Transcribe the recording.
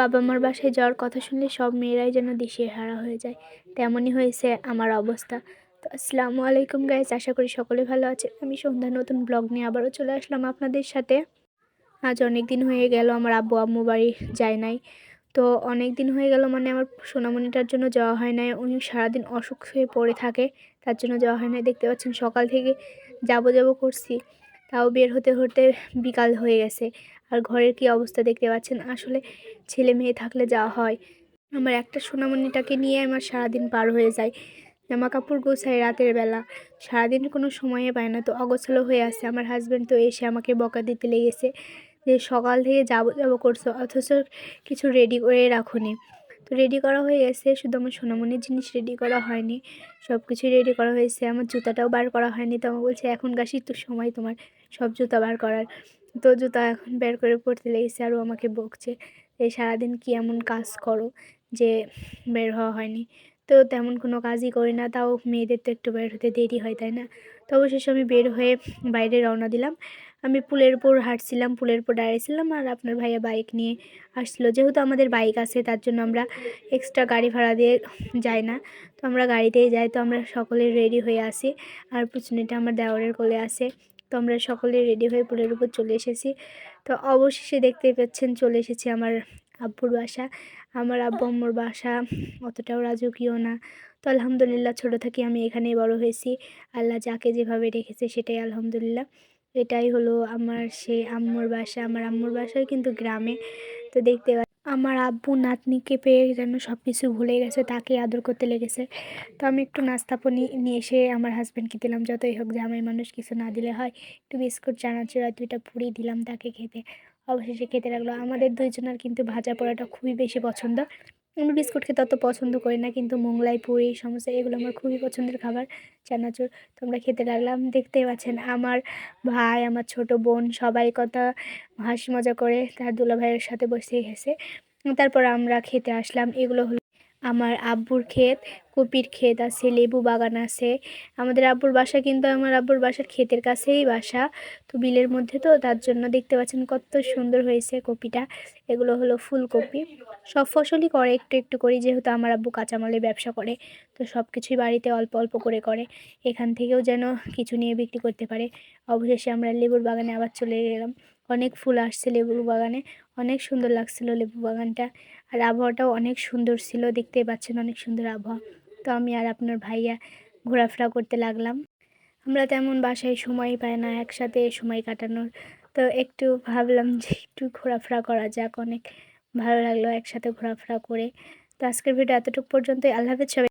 বাবা মার বাসায় যাওয়ার কথা শুনলে সব মেয়েরাই যেন দিশেহারা হয়ে যায়। তেমনই হয়েছে আমার অবস্থা। তো আসসালামু আলাইকুম গাইজ আশা করি সকলে ভালো আছে আমি সন্ধ্যা, নতুন ব্লগ নিয়ে আবারও চলে আসলাম আপনাদের সাথে। আজ অনেক দিন হয়ে গেল আমার আব্বু আম্মু বাড়ি যায় নাই। তো অনেক দিন হয়ে গেল মানে আমার সোনামণিটার জন্য যাওয়া হয় নাই। উনি সারাদিন অসুখ হয়ে পড়ে থাকে, তার জন্য যাওয়া হয় নাই। দেখতে পাচ্ছেন সকাল থেকে যাব যাব করছি। তাও বের হতে হতে বিকাল হয়ে গেছে। আর ঘরের কি অবস্থা দেখতে পাচ্ছেন? আসলে ছেলে মেয়ে থাকলে যাওয়া হয়। আমার একটা সোনামণিটাকে নিয়ে আমার সারাদিন পার হয়ে যায়। জামা কাপড় গোছাই রাতের বেলা। সারাদিন কোনো সময়ে পায় না। তো অগোছালো হয়ে আসে আমার হাজব্যান্ড তো এসে আমাকে বকা দিতে লেগেছে যে সকাল থেকে যাব যাব করছ। অথচ কিছু রেডি করে রাখুনি। তো রেডি করা হয়ে গেছে। শুধু আমার সোনামণির জিনিস রেডি করা হয়নি। সব কিছুই রেডি করা হয়েছে। আমার জুতাটাও বার করা হয়নি। তো আমার বলছে, এখন গাছি তো সময় তোমার সব জুতা বার করার। তো জুতা এখন বের করে পড়তে লেগেছে আরও আমাকে বকছে এই সারাদিন কি এমন কাজ করো যে বের হওয়া হয়নি? তো তেমন কোনো কাজই করি না, তাও মেয়েদের তো একটু বের হতে দেরি হয়, তাই না? তো অবশেষে আমি বের হয়ে বাইরে রওনা দিলাম। আমি পুলের উপর হাঁটছিলাম, পুলের উপর দাঁড়িয়েছিলাম আর আপনার ভাইয়া বাইক নিয়ে আসছিল। যেহেতু আমাদের বাইক আছে, তার জন্য আমরা এক্সট্রা গাড়ি ভাড়া দিয়ে যাই না। তো আমরা গাড়িতেই যাই, তো আমরা সকলে রেডি হয়ে আসি। আর পিছনেটা আমার দেওয়ারের কোলে আসে তো আমরা সকলে রেডি হয়ে পুলের উপর চলে এসেছি। তো অবশেষে দেখতে পাচ্ছেন চলে এসেছি আমার আব্বুর বাসা। আমার আব্বু আম্মুর বাসা অতটাও রাজকীয় না। তো আলহামদুলিল্লাহ ছোটো থেকে আমি এখানেই বড় হয়েছি। আল্লাহ যাকে যেভাবে রেখেছে সেটাই আলহামদুলিল্লাহ। এটাই হলো আমার সেই আম্মুর বাসা। আমার আম্মুর বাসায় কিন্তু গ্রামে। তো দেখতে আমার আব্বু নাতনিকে পেয়ে যেন সব কিছু ভুলে গেছে, তাকে আদর করতে লেগেছে। তো আমি একটু নাস্তা পানি নিয়ে এসে আমার হাজব্যান্ডকে দিলাম, যতই হোক জামাই মানুষ কিছু না দিলে হয়। একটু বিস্কুট, চানাচুরা দুইটা পুরি দিলাম তাকে খেতে। অবশেষে খেতে লাগল। আমাদের দুইজনের কিন্তু ভাজা পোড়াটা খুবই বেশি পছন্দ। আমি বিস্কুট খেতে অত পছন্দ করি না, কিন্তু মোংলাই, পুরি, সমস্ত এগুলো আমার খুবই পছন্দের খাবার, চানাচুর, তোমরা খেতে লাগলাম দেখতে পাচ্ছেন, আমার ভাই, আমার ছোট বোন সবাই কথা হাসি মজা করে তার দুলা ভাইয়ের সাথে বসে গেছে, তারপর আমরা খেতে আসলাম, এগুলো হলো আমার আব্বুর ক্ষেত, কপির ক্ষেত আছে, লেবু বাগান আছে। আমাদের আব্বুর বাসা কিন্তু আমার আব্বুর বাসার ক্ষেতের কাছেই বাসা। তো বিলের মধ্যে তো, তার জন্য দেখতে পাচ্ছেন কত সুন্দর হয়েছে কপিটা। এগুলো হলো ফুলকপি। সব ফসলই করে একটু একটু করি, যেহেতু আমার আব্বু কাঁচামালের ব্যবসা করে। তো সব কিছুই বাড়িতে অল্প অল্প করে করে। এখান থেকেও যেন কিছু নিয়ে বিক্রি করতে পারে। অবশেষে আমরা লেবুর বাগানে আবার চলে গেলাম। অনেক ফুল আসছে লেবু বাগানে, অনেক সুন্দর লাগছিল লেবু বাগানটা। আর আবহাওয়াটাও অনেক সুন্দর ছিল, দেখতেই পাচ্ছেন অনেক সুন্দর আবহাওয়া। তো আমি আর আপনার ভাইয়া ঘোরাফেরা করতে লাগলাম। আমরা তেমন বাসায় সময় পাই না, একসাথে সময় কাটানোর। তো একটু ভাবলাম যে একটু ঘোরাফেরা করা যাক, অনেক ভালো লাগল একসাথে ঘোরাফেরা করে। তো আজকের ভিডিও এতটুকু পর্যন্তই, আল্লাহ হাফেজ সবাই